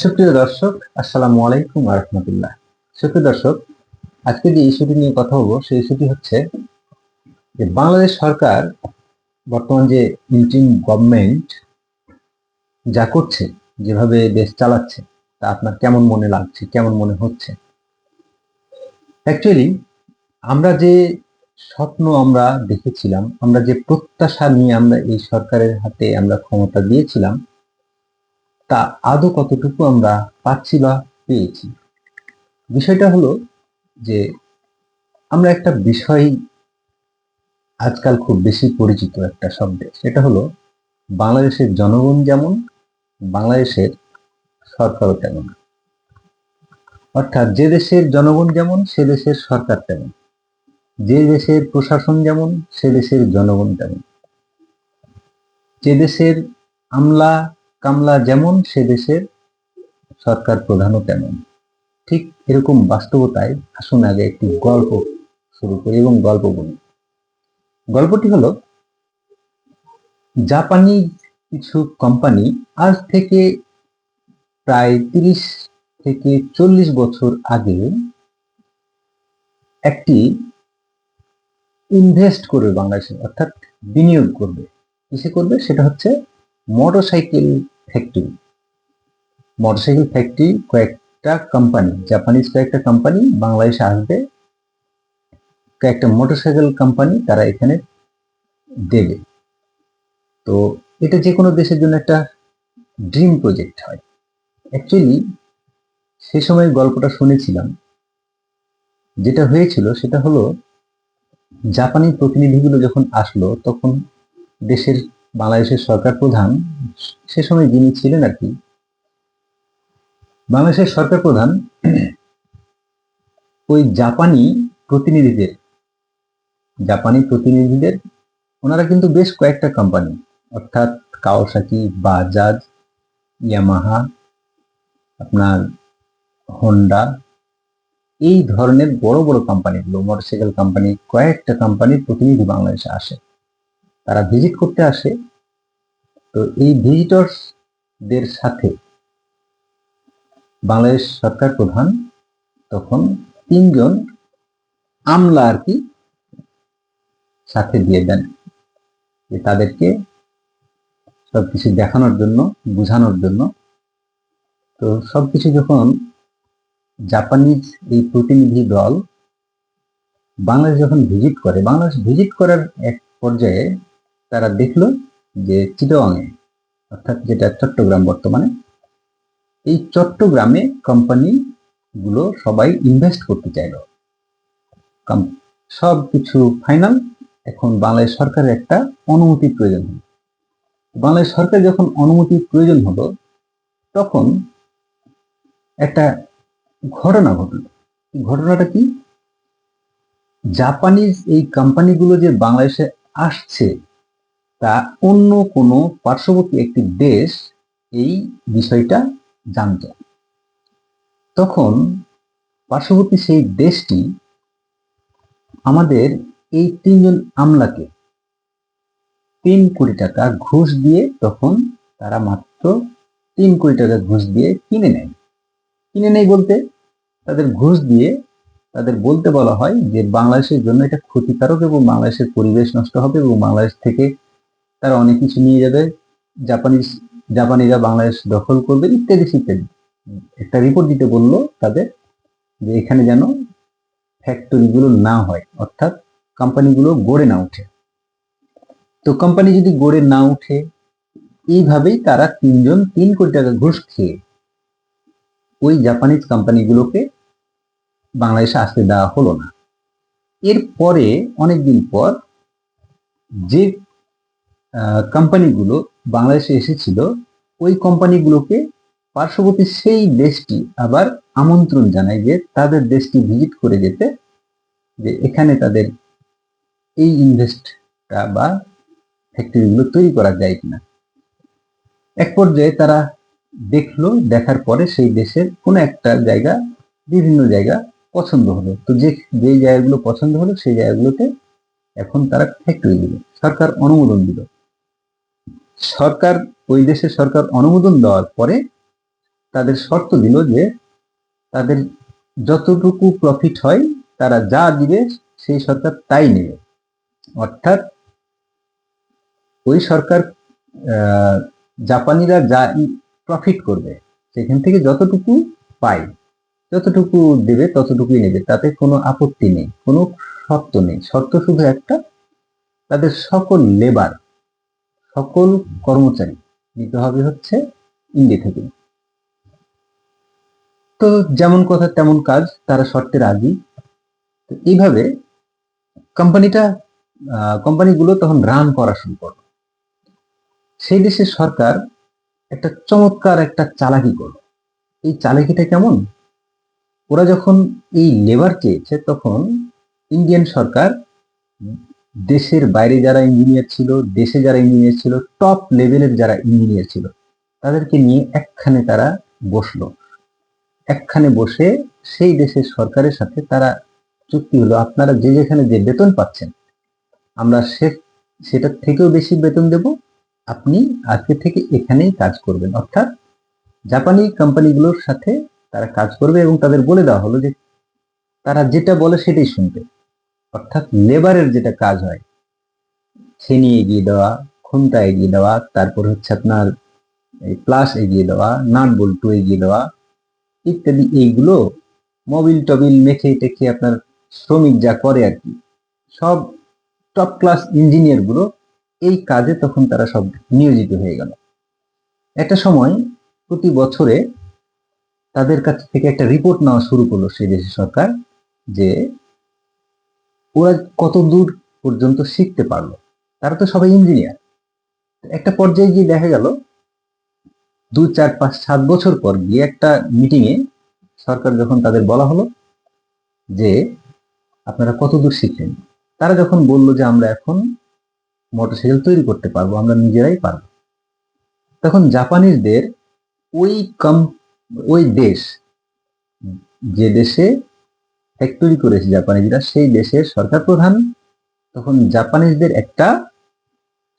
সুপ্রিয় দর্শক, আসসালামু আলাইকুম রহমতুল্লাহ। সুপ্রিয় দর্শক, আজকে যে ইস্যুটি নিয়ে কথা বলব, সেই ইস্যুটি হচ্ছে যে বাংলাদেশ সরকার বর্তমান যে ইন্টিম গভর্নমেন্ট যা করছে, যেভাবে দেশ চালাচ্ছে, তা আপনার কেমন মনে লাগছে, কেমন মনে হচ্ছে? অ্যাকচুয়ালি আমরা যে স্বপ্ন আমরা দেখেছিলাম, আমরা যে প্রত্যাশা নিয়ে আমরা এই সরকারের হাতে আমরা ক্ষমতা দিয়েছিলাম তা আদৌ কতটুকু আমরা পাচ্ছি বা পেয়েছি? বিষয়টা হলো যে আমরা একটা বিষয় আজকাল খুব বেশি পরিচিত একটা শব্দে, সেটা হলো বাংলাদেশের জনগণ যেমন, বাংলাদেশের সরকারও তেমন। অর্থাৎ যে দেশের জনগণ যেমন, সে দেশের সরকার তেমন। যে দেশের প্রশাসন যেমন, সে দেশের জনগণ তেমন। যে দেশের আমলা কামলা যেমন সে দেশের সরকার প্রধানও তেমন। ঠিক এরকম বাস্তবতায় আসুন আগে একটি গল্প শুরু করি এবং গল্প বলি। গল্পটি হলো, জাপানি কিছু কোম্পানি আজ থেকে প্রায় তিরিশ থেকে চল্লিশ বছর আগে একটি ইনভেস্ট করবে বাংলাদেশে, অর্থাৎ বিনিয়োগ করবে। কিসে করবে? সেটা হচ্ছে মোটরসাইকেল ফ্যাক্টরি। মোটরসাইকেল ফ্যাক্টরি কয়েকটা কোম্পানি জাপানিজ কয়েকটা কোম্পানি বাংলাদেশে আসবে। কয়েকটা মোটরসাইকেল কোম্পানি তারা এখানে দেবে। তো এটা যে কোনো দেশের জন্য একটা ড্রিম প্রজেক্ট হয়। অ্যাকচুয়ালি সে সময় গল্পটা শুনেছিলাম। যেটা হয়েছিল সেটা হলো জাপানি প্রতিনিধিগুলো যখন আসলো, তখন দেশের বাংলাদেশের সরকার প্রধান সে সময় যিনি ছিলেন আর কি, বাংলাদেশের সরকার প্রধান ওই জাপানি প্রতিনিধিদের জাপানি প্রতিনিধিদের, ওনারা কিন্তু বেশ কয়েকটা কোম্পানি অর্থাৎ কাওসাকি, বাজাজ, ইয়ামাহা, আপনার হোন্ডা, এই ধরনের বড় বড় কোম্পানিগুলো মোটরসাইকেল কোম্পানি কয়েকটা কোম্পানির প্রতিনিধি বাংলাদেশে আসে। তারা ভিজিট করতে আসে। তো এই ভিজিটরসদের সাথে বাংলাদেশ সরকার প্রধান তখন তিনজন আমলা আর কি সাথে দিয়ে দেন যে তাদেরকে সবকিছু দেখানোর জন্য, বোঝানোর জন্য। তো সবকিছু যখন জাপানিজ এই প্রতিনিধি দল বাংলাদেশ যখন ভিজিট করে, বাংলাদেশ ভিজিট করার এক পর্যায়ে তারা দেখল যে চিটোয়াংয়ে অর্থাৎ যেটা চট্টগ্রাম বর্তমানে, এই চট্টগ্রামে কোম্পানিগুলো সবাই ইনভেস্ট করতে চাইল। সব কিছু ফাইনাল এখন বাংলাদেশ সরকারের একটা অনুমতির প্রয়োজন হলো। বাংলাদেশ সরকার যখন অনুমতির প্রয়োজন হলো, তখন একটা ঘটনা ঘটল। ঘটনাটা কি? জাপানিজ এই কোম্পানিগুলো যে বাংলাদেশে আসছে তা অন্য কোনো পার্শ্ববর্তী একটি দেশ এই বিষয়টা জানত। তখন পার্শ্ববর্তী সেই দেশটি আমাদের এই তিনজন আমলাকে তিন কোটি টাকা ঘুষ দিয়ে তখন তারা মাত্র তিন কোটি টাকা ঘুষ দিয়ে কিনে নেয়। কিনে নেয় বলতে তাদের ঘুষ দিয়ে তাদের বলতে বলা হয় যে বাংলাদেশের জন্য এটা ক্ষতিকারক এবং বাংলাদেশের পরিবেশ নষ্ট হবে এবং বাংলাদেশ থেকে তারা অনেক কিছু নিয়ে যাবে জাপানিজ জাপানিরা বাংলাদেশ দখল করবে, ইত্যাদি ইত্যাদি। একটা রিপোর্ট দিতে বলল তাদের যে এখানে যেন ফ্যাক্টরিগুলো না হয়, অর্থাৎ কোম্পানিগুলো গড়ে না উঠে তো কোম্পানি যদি গড়ে না উঠে এইভাবেই তারা তিনজন তিন কোটি টাকা ঘুষ খেয়ে ওই জাপানিজ কোম্পানিগুলোকে বাংলাদেশে আসতে দেওয়া হলো না। এরপরে, অনেকদিন পর যে কোম্পানিগুলো বাংলাদেশে এসেছিল, ওই কোম্পানিগুলোকে পার্শ্ববর্তী সেই দেশটি আবার আমন্ত্রণ জানায় যে তাদের দেশটি ভিজিট করে যেতে, যে এখানে তাদের এই ইনভেস্টটা বা ফ্যাক্টরিগুলো তৈরি করা যায় কিনা। এক পর্যায়ে তারা দেখল, দেখার পরে সেই দেশের কোনো একটা জায়গা, বিভিন্ন জায়গা পছন্দ হলো। তো যে যে জায়গাগুলো পছন্দ হলো, সেই জায়গাগুলোতে এখন তারা ফ্যাক্টরি দিল। সরকার অনুমোদন দিল। সরকার, ওই দেশের সরকার অনুমোদন দেওয়ার পরে তাদের শর্ত দিল যে তাদের যতটুকু প্রফিট হয়, তারা যা দিবে সেই সরকার তাই নেবে। অর্থাৎ ওই সরকার জাপানিরা যা প্রফিট করবে, সেখান থেকে যতটুকু পায়, যতটুকু দেবে ততটুকুই নেবে, তাতে কোনো আপত্তি নেই, কোনো শর্ত নেই। শর্ত শুধু একটা, তাদের সকল লেবার সকল কর্মচারী নিতে হবে হচ্ছে ইন্ডিয়া থেকে। তো যেমন কথা তেমন কাজ, তারা শর্তে রাজি। তো এইভাবে কোম্পানিটা কোম্পানিগুলো তখন রান করা শুরু করল। সেই দেশের সরকার একটা চমৎকার একটা চালাকি করল। এই চালাকিটা কেমন? ওরা যখন এই লেবার চেয়েছে, তখন ইন্ডিয়ান সরকার দেশের বাইরে যারা ইঞ্জিনিয়ার ছিল, দেশে যারা ইঞ্জিনিয়ার ছিল টপ লেভেলের যারা ইঞ্জিনিয়ার ছিল, তাদেরকে নিয়ে একখানে তারা বসল। একখানে বসে সেই দেশের সরকারের সাথে তারা চুক্তি হলো, আপনারা যে যেখানে যে বেতন পাচ্ছেন, আমরা সে, সেটার থেকেও বেশি বেতন দেব, আপনি আজকে থেকে এখানেই কাজ করবেন। অর্থাৎ জাপানি কোম্পানিগুলোর সাথে তারা কাজ করবে এবং তাদের বলে দেওয়া হলো যে তারা যেটা বলে সেটাই শুনবে। অর্থাৎ লেবারের যেটা কাজ হয় ছেনি এগিয়ে দেওয়া খুন্তা এগিয়ে দেওয়া, তারপর হচ্ছে আপনার প্লাস এগিয়ে দেওয়া নাট বল্টু এগিয়ে দেওয়া ইত্যাদি, এইগুলো মোবিল টবিল মেখে টেখে আপনার শ্রমিক যা করে আর কি, সব টপ ক্লাস ইঞ্জিনিয়ারগুলো এই কাজে তখন তারা সব নিয়োজিত হয়ে গেল। একটা সময় প্রতি বছরে তাদের কাছ থেকে একটা রিপোর্ট নেওয়া শুরু করল সেই দেশের সরকার যে ওরা কত দূর পর্যন্ত শিখতে পারল? তারা তো সবাই ইঞ্জিনিয়ার একটা পর্যায়ে গিয়ে দেখা গেল, দু, চার, পাঁচ, সাত বছর পর গিয়ে একটা মিটিং এ সরকার যখন তাদের বলা হলো যে, আপনারা কত দূর শিখলেন? তারা যখন বলল যে, আমরা এখন মোটরসাইকেল তৈরি করতে পারব, আমরা নিজেরাই পারব। তখন জাপানিজদের ওই কম, ওই দেশ, যে দেশে ফ্যাক্টরি করেছে জাপানিজরা সেই দেশের সরকার প্রধান। তখন জাপানিজদের একটা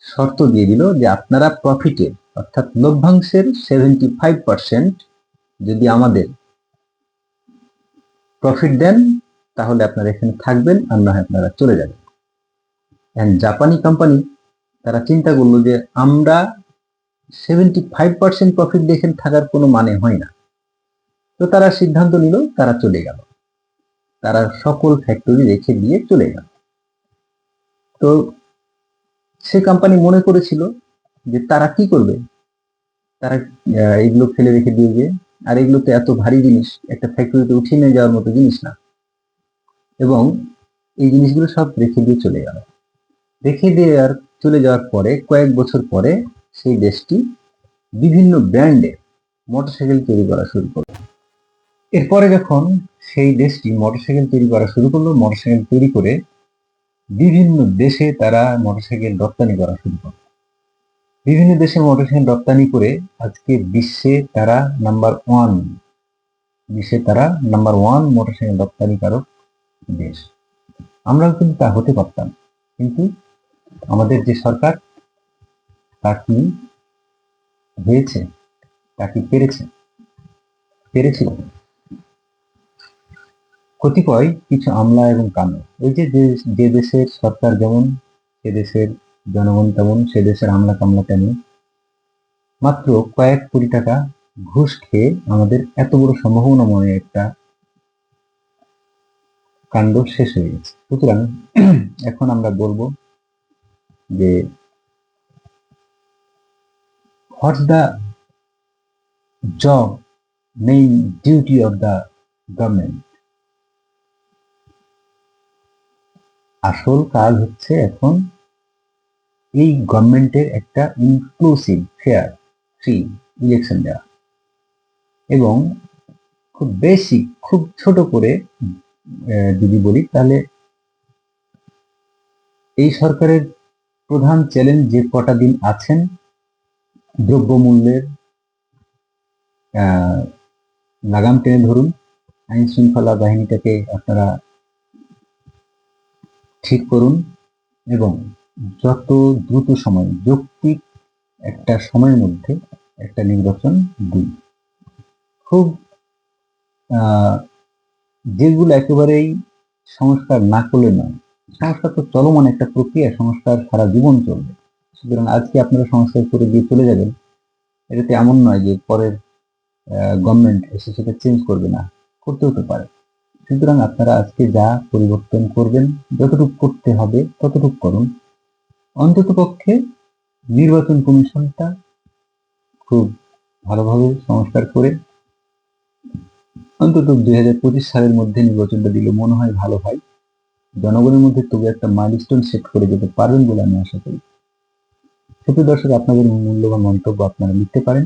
শর্ত দিয়ে দিল যে আপনারা প্রফিটে অর্থাৎ লভ্যাংশের সেভেন্টি ফাইভ পার্সেন্ট যদি আমাদের প্রফিট দেন, তাহলে আপনারা এখানে থাকবেন, আর না হয় আপনারা চলে যাবেন। অ্যান্ড জাপানি কোম্পানি তারা চিন্তা করল যে আমরা সেভেন্টি ফাইভ পার্সেন্ট প্রফিট দেখে থাকার কোনো মানে হয় না। তো তারা সিদ্ধান্ত নিল, তারা চলে গেল। তারা সকল ফ্যাক্টরি রেখে দিয়ে চলে গেল। তো সে কোম্পানি মনে করেছিল যে তারা কি করবে? তারা এগুলো ফেলে রেখে দিয়ে যে আর এগুলো তো এত ভারী জিনিস, একটা ফ্যাক্টরিতে উঠিয়ে নিয়ে যাওয়ার মতো জিনিস না। এবং এই জিনিসগুলো সব রেখে দিয়ে চলে গেল। রেখে দিয়ে আর চলে যাওয়ার পরে, কয়েক বছর পরে সেই দেশটি বিভিন্ন ব্র্যান্ডে মোটরসাইকেল তৈরি করা শুরু করল। এরপরে যখন সেই দেশটি মোটরসাইকেল তৈরি করা শুরু করল মোটরসাইকেল তৈরি করে বিভিন্ন দেশে তারা মোটরসাইকেল রপ্তানি করা শুরু করল। বিভিন্ন দেশে মোটরসাইকেল রপ্তানি করে আজকে বিশ্বে তারা নাম্বার ওয়ান বিশ্বে তারা নাম্বার ওয়ান মোটরসাইকেল রপ্তানিকারক দেশ। আমরাও কিন্তু তা হতে পারতাম, কিন্তু আমাদের যে সরকার, তা কি হয়েছে? তা কি পেরেছে? পেরেছিল? কতিপয় কিছু আমলা এবং ওই যে যে- যে দেশের সরকার যেমন, সে দেশের জনগণ তেমন, সে দেশের আমলা কামলা তেমন। মাত্র কয়েক কোটি টাকা ঘুষ খেয়ে আমাদের এত বড় সম্ভাবনাময় একটা কাণ্ড শেষ হয়ে গেছে। সুতরাং এখন আমরা বলব যে what's the job main duty of the government. আসল কাজ হচ্ছে এখন এই গভর্নমেন্টের একটা ইনক্লুসিভ ফেয়ার ফ্রি ইলেকশন দেওয়া। এবং খুব বেশি, খুব ছোট করে যদি বলি, তাহলে এই সরকারের প্রধান চ্যালেঞ্জ যে কটা দিন আছেন, দ্রব্যমূল্যের লাগাম টেনে ধরুন আইন শৃঙ্খলা বাহিনীটাকে আপনারা ঠিক করুন এবং যত দ্রুত সময় যৌক্তিক একটা সময়ের মধ্যে একটা নির্বাচন দিন। খুব যেগুলো একেবারেই সংস্কার না করলে নয়, সংস্কার তো চলমান একটা প্রক্রিয়া, সংস্কার সারা জীবন চলবে। সুতরাং আজকে আপনারা সংস্কার করে দিয়ে চলে যাবেন, এটাতে এমন নয় যে পরের গভর্নমেন্ট এসে সেটা চেঞ্জ করবে না করতে হতে পারে। সুতরাং আপনারা আজকে যা পরিবর্তন করবেন, যতটুকু করতে হবে ততটুকু করুন। অন্তত পক্ষে নির্বাচন কমিশনটা খুব ভালোভাবে সংস্কার করে অন্তত দুই হাজার পঁচিশ সালের মধ্যে নির্বাচনটা দিলে মনে হয় ভালো হয়। জনগণের মধ্যে তবু একটা মাইলস্টোন সেট করে যেতে পারবেন বলে আমি আশা করি। সুপ্রিয় দর্শক, আপনাদের মূল্যবান মন্তব্য আপনারা লিখতে পারেন।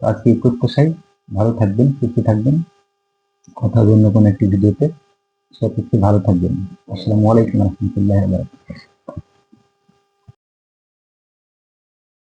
আজকে এই প্রত্যাশায় ভালো থাকবেন, সুস্থ থাকবেন। কথা অন্য কোনো একটি ভিডিওতে সব ভালো থাকবেন। আসসালামু আলাইকুম রহমতুল্লাহ